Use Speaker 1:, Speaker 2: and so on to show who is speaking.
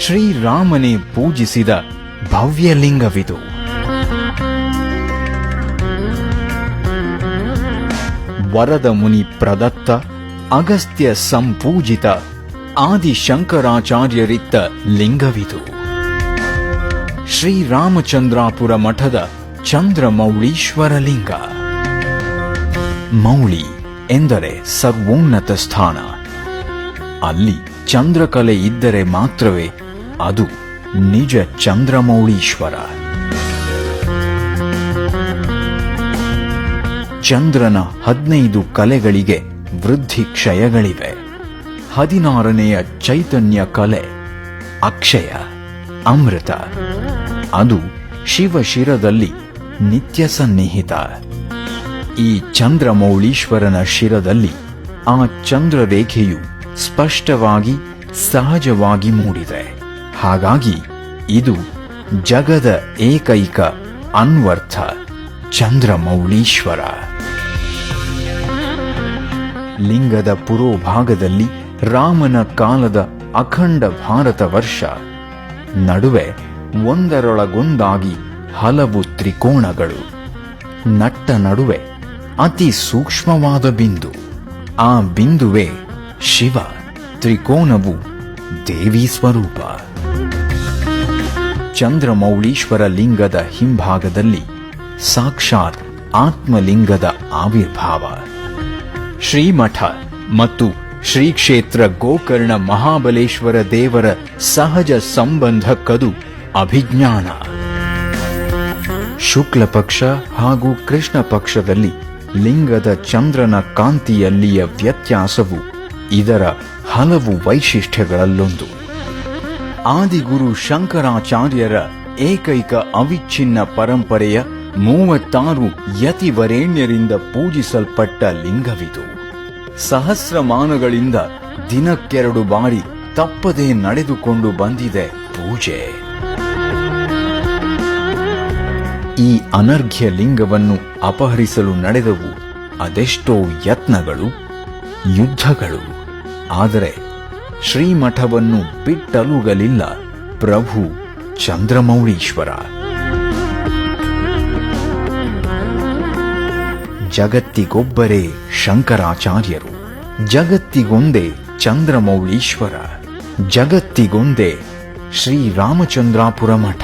Speaker 1: ಶ್ರೀರಾಮನೇ ಪೂಜಿಸಿದ ಭವ್ಯಲಿಂಗವಿದು. ವರದ ಮುನಿ ಪ್ರದತ್ತ, ಅಗಸ್ತ್ಯ ಸಂಪೂಜಿತ, ಆದಿಶಂಕರಾಚಾರ್ಯರಿತ್ತ ಲಿಂಗವಿದು. ಶ್ರೀರಾಮಚಂದ್ರಾಪುರ ಮಠದ ಚಂದ್ರಮೌಳೀಶ್ವರ ಲಿಂಗ. ಮೌಳಿ ಎಂದರೆ ಸರ್ವೋನ್ನತ ಸ್ಥಾನ. ಅಲ್ಲಿ ಚಂದ್ರಕಲೆ ಇದ್ದರೆ ಮಾತ್ರವೇ ಅದು ನಿಜ ಚಂದ್ರಮೌಳೀಶ್ವರ. ಚಂದ್ರನ ಹದಿನೈದು ಕಲೆಗಳಿಗೆ ವೃದ್ಧಿ ಕ್ಷಯಗಳಿವೆ. ಹದಿನಾರನೆಯ ಚೈತನ್ಯ ಕಲೆ ಅಕ್ಷಯ, ಅಮೃತ. ಅದು ಶಿವಶಿರದಲ್ಲಿ ನಿತ್ಯ ಸನ್ನಿಹಿತ. ಈ ಚಂದ್ರಮೌಳೀಶ್ವರನ ಶಿರದಲ್ಲಿ ಆ ಚಂದ್ರರೇಖೆಯು ಸ್ಪಷ್ಟವಾಗಿ ಸಹಜವಾಗಿ ಮೂಡಿದೆ. ಹಾಗಾಗಿ ಇದು ಜಗದ ಏಕೈಕ ಅನ್ವರ್ಥ ಚಂದ್ರಮೌಳೀಶ್ವರ. ಲಿಂಗದ ಪುರೋಭಾಗದಲ್ಲಿ ರಾಮನ ಕಾಲದ ಅಖಂಡ ಭಾರತ ವರ್ಷ. ನಡುವೆ ಒಂದರೊಳಗೊಂದಾಗಿ ಹಲವು ತ್ರಿಕೋಣಗಳು. ನಟ್ಟ ನಡುವೆ ಅತಿ ಸೂಕ್ಷ್ಮವಾದ ಬಿಂದು. ಆ ಬಿಂದುವೇ ಶಿವ, ತ್ರಿಕೋನವು ದೇವಿ ಸ್ವರೂಪ. ಚಂದ್ರಮೌಳೀಶ್ವರ ಲಿಂಗದ ಹಿಂಭಾಗದಲ್ಲಿ ಸಾಕ್ಷಾತ್ ಆತ್ಮಲಿಂಗದ ಆವಿರ್ಭಾವ. ಶ್ರೀಮಠ ಮತ್ತು ಶ್ರೀ ಕ್ಷೇತ್ರ ಗೋಕರ್ಣ ಮಹಾಬಲೇಶ್ವರ ದೇವರ ಸಹಜ ಸಂಬಂಧಕ್ಕದು ಅಭಿಜ್ಞಾನ. ಶುಕ್ಲ ಪಕ್ಷ ಹಾಗೂ ಕೃಷ್ಣ ಪಕ್ಷದಲ್ಲಿ ಲಿಂಗದ ಚಂದ್ರನ ಕಾಂತಿಯಲ್ಲಿಯ ವ್ಯತ್ಯಾಸವು ಇದರ ಹಲವು ವೈಶಿಷ್ಟ್ಯಗಳಲ್ಲೊಂದು. ಆದಿಗುರು ಶಂಕರಾಚಾರ್ಯರ ಏಕೈಕ ಅವಿಚ್ಛಿನ್ನ ಪರಂಪರೆಯ ಮೂವತ್ತಾರು ಯತಿವರೇಣ್ಯರಿಂದ ಪೂಜಿಸಲ್ಪಟ್ಟ ಲಿಂಗವಿದು. ಸಹಸ್ರಮಾನಗಳಿಂದ ದಿನಕ್ಕೆರಡು ಬಾರಿ ತಪ್ಪದೇ ನಡೆದುಕೊಂಡು ಬಂದಿದೆ ಪೂಜೆ. ಈ ಅನರ್ಘ್ಯ ಲಿಂಗವನ್ನು ಅಪಹರಿಸಲು ನಡೆದವು ಅದೆಷ್ಟೋ ಯತ್ನಗಳು, ಯುದ್ಧಗಳು. ಆದರೆ ಶ್ರೀಮಠವನ್ನು ಬಿಟ್ಟಲುಗಲಿಲ್ಲ ಪ್ರಭು ಚಂದ್ರಮೌಳೀಶ್ವರ. ಜಗತ್ತಿಗೊಬ್ಬರೇ ಶಂಕರಾಚಾರ್ಯರು ಜಗತ್ತಿಗೊಂದೇ ಚಂದ್ರಮೌಳೀಶ್ವರ ಜಗತ್ತಿಗೊಂದೇ ಶ್ರೀರಾಮಚಂದ್ರಾಪುರ ಮಠ.